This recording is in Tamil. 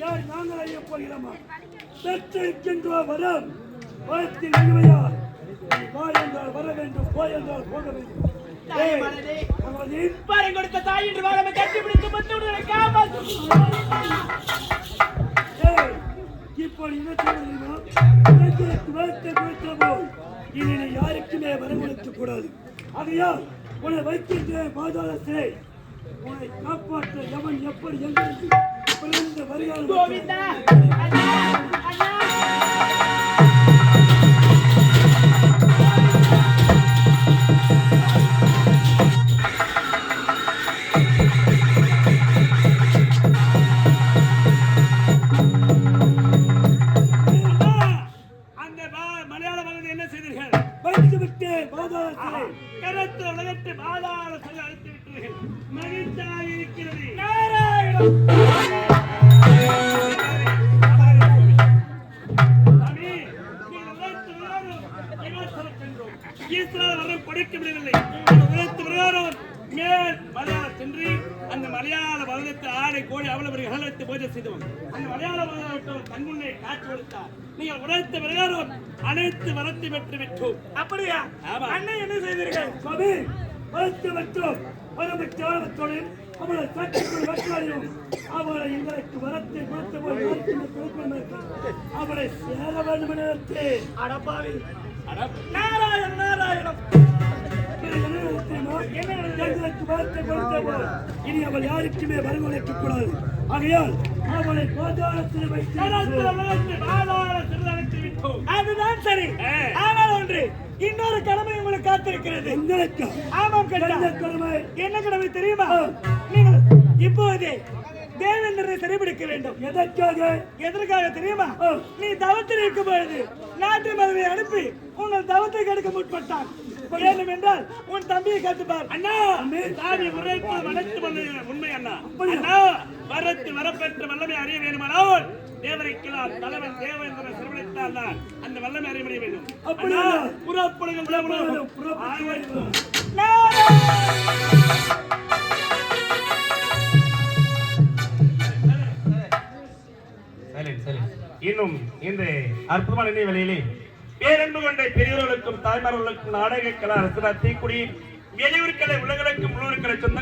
யார் நாங்கள் அறிய போகிறோமா? பெற்றிருக்கின்ற வரம் வாழ்த்தில் நிலுவையா நீ வா என்றால் வர வேண்டும் போய் என்றால் போக வேண்டும். பாரம் கொடுத்த தாய் என்று வாழாம கட்டி பிடித்து விடுதலை இப்படி என்ன போல் இனி யாருக்குமே வரம் கொடுக்க கூடாது. ஆகையால் உன்னை வைக்கின்ற பாதாள சிறை உன்னை காப்பாற்ற எவன் எப்படி எங்கிருந்து பிறந்து வருகிறான் வைத்து விட்டு பாதாள சிறை கரத்து உலகத்து பாதாள அழைத்து விட்டீர்கள் மகிழ்ச்சியாக இருக்கிறது சாமி, வரம் கொடுக்க முடியவில்லை மேல் மலையாள சென்று அந்த மலையாள வருடத்தை ஆடை கோடி அவ்வளவு கலத்து பூஜை செய்தோம் அந்த மலையாள வருடம் கண்முன்னே காட்சி கொடுத்தார். நீங்கள் உழைத்த விளையாடும் அனைத்து வரத்தை பெற்று விட்டோம். அப்படியா. அண்ணன் என்ன செய்தீர்கள்? சுவாமி வைத்து விட்டோம் வரவிட்டு ஆழத்தோடும் அவளை சட்டத்தில் வெட்டாடியும் அவளை எங்களுக்கு வரத்தை கொடுத்த போய் அவளை சேர வேண்டும் நினைத்தேன். அடப்பாவி. அட, நாராயண நாராயணம். நினைத்தேனோ, எங்களுக்கு வரத்தை கொடுத்த போய் இனி அவள் யாருக்குமே வரவழைக்க கூடாது. ஆகையால் அவளை பாதாளத்தில் வைத்து அதுதான் சரி. ஆனால் ஒன்று இன்னொரு கடமை உங்களுக்கு காத்திருக்கிறது. எங்களுக்கு ஆமாம் கடமை? என்ன கடமை தெரியுமா. நீங்கள் இப்போதே தேவேந்திரனை சிறைபிடிக்க வேண்டும். எதற்காக? எதற்காக தெரியுமா. நீ தவத்தில் இருக்கும் பொழுது நாட்டு மதுரை அனுப்பி உங்கள் தவத்தை கெடுக்க முற்பட்டான். வேண்டும் என்றால் உன் தம்பியை கட்டுப்பார். அண்ணா சாமி உரைத்து வளர்த்து வந்த உண்மை அண்ணா. வரத்து வரப்பெற்ற வல்லமை அறிய வேண்டுமானால் தேவரைக்கலாம் தலைவன் தேவேந்திரன் சிறுவனைத்தான் நான் அந்த வல்லமை அறிய முடிய வேண்டும். அப்படியா? அண்ணா, புறப்படுங்கள் புறப்படுங்கள். புறப்பட்டு வருகிறோம். இன்னும் இந்த அற்புதமான நினைவலையிலே பேரன்பு கொண்ட பெரியவர்களுக்கும் தாய்மார்களுக்கும் நாடக கலா அரசு தீக்குடி வெளியூர்களை உலகளுக்கும் உள்ளூர்களை சொந்த